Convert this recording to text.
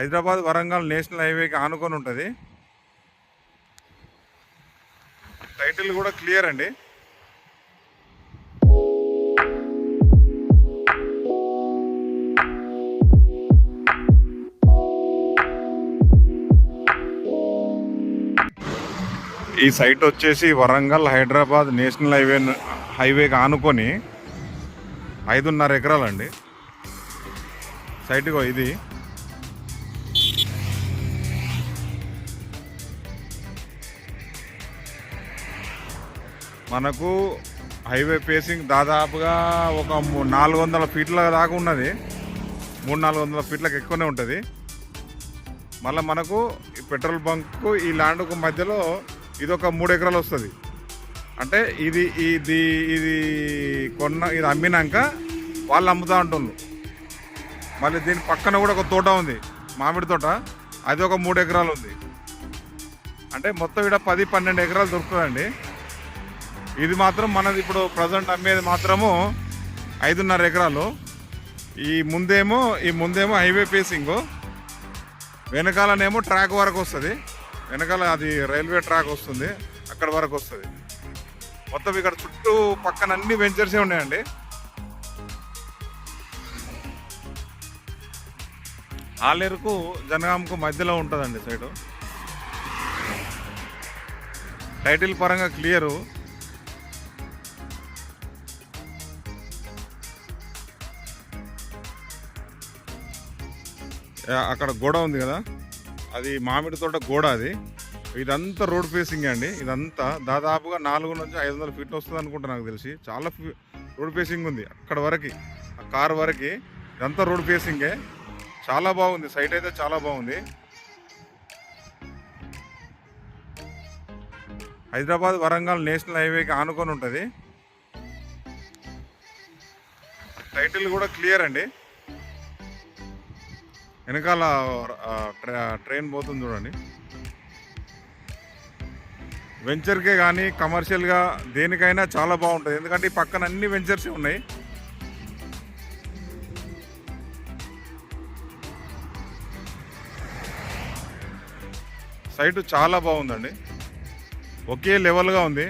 Hyderabad Warangal national హైవేకి ఆనుకొని ఉంటుంది. టైటిల్ కూడా క్లియర్ అండి. ఈ సైట్ వచ్చేసి వరంగల్ హైదరాబాద్ నేషనల్ హైవే హైవేకి ఆనుకొని ఐదున్నర ఎకరాలండి. సైట్గో ఇది. మనకు హైవే ఫేసింగ్ దాదాపుగా ఒక మూ- నాలుగు వందల ఫీట్ల దాకా ఉన్నది. మూడు నాలుగు వందల ఫీట్లకు ఎక్కువనే ఉంటుంది. మళ్ళీ మనకు ఈ పెట్రోల్ బంక్ ఈ ల్యాండ్కు మధ్యలో ఇది ఒక మూడు ఎకరాలు వస్తుంది. అంటే ఇది ఇది ఇది కొన్న ఇది అమ్మినాక వాళ్ళు అమ్ముతా ఉంటుండ్రు మళ్ళీ దీని పక్కన కూడా ఒక తోట ఉంది మామిడి తోట. అది ఒక మూడు ఎకరాలు ఉంది. అంటే మొత్తం ఇక్కడ పది పన్నెండు ఎకరాలు దొరుకుతుందండి. ఇది మాత్రం మనది ఇప్పుడు ప్రజెంట్ అమ్మేది మాత్రము ఐదున్నర ఎకరాలు. ఈ ముందేమో ఈ ముందేమో హైవే పేసింగ్ వెనకాలనేమో ట్రాక్ వరకు వస్తుంది. వెనకాల అది రైల్వే ట్రాక్ వస్తుంది. అక్కడ వరకు వస్తుంది. మొత్తం ఇక్కడ చుట్టూ పక్కన అన్ని వెంచర్సే ఉన్నాయండి. ఆలేరుకు జనగాంకు మధ్యలో ఉంటుందండి సైడు. టైటిల్ పరంగా క్లియరు. అక్కడ గోడ ఉంది కదా? అది మామిడి తోట గోడ అది. ఇదంతా రోడ్ ఫేసింగ్ అండి. ఇదంతా దాదాపుగా నాలుగు నుంచి ఐదు వందల ఫీట్లు వస్తుంది అనుకుంటా నాకు తెలిసి. చాలా రోడ్ ఫేసింగ్ ఉంది అక్కడ వరకు ఆ కార్ వరకు. ఇదంతా రోడ్ ఫేసింగే. చాలా బాగుంది. సైట్ అయితే చాలా బాగుంది. హైదరాబాద్ వరంగల్ నేషనల్ హైవేకి ఆనుకొని ఉంటుంది. టైటిల్ కూడా క్లియర్ అండి. వెనకాల ట్రైన్ పోతుంది చూడండి. వెంచర్కే కానీ కమర్షియల్గా దేనికైనా చాలా బాగుంటుంది. ఎందుకంటే ఈ పక్కన అన్ని వెంచర్స్ ఉన్నాయి. సైటు చాలా బాగుందండి. ఒకే లెవెల్గా ఉంది.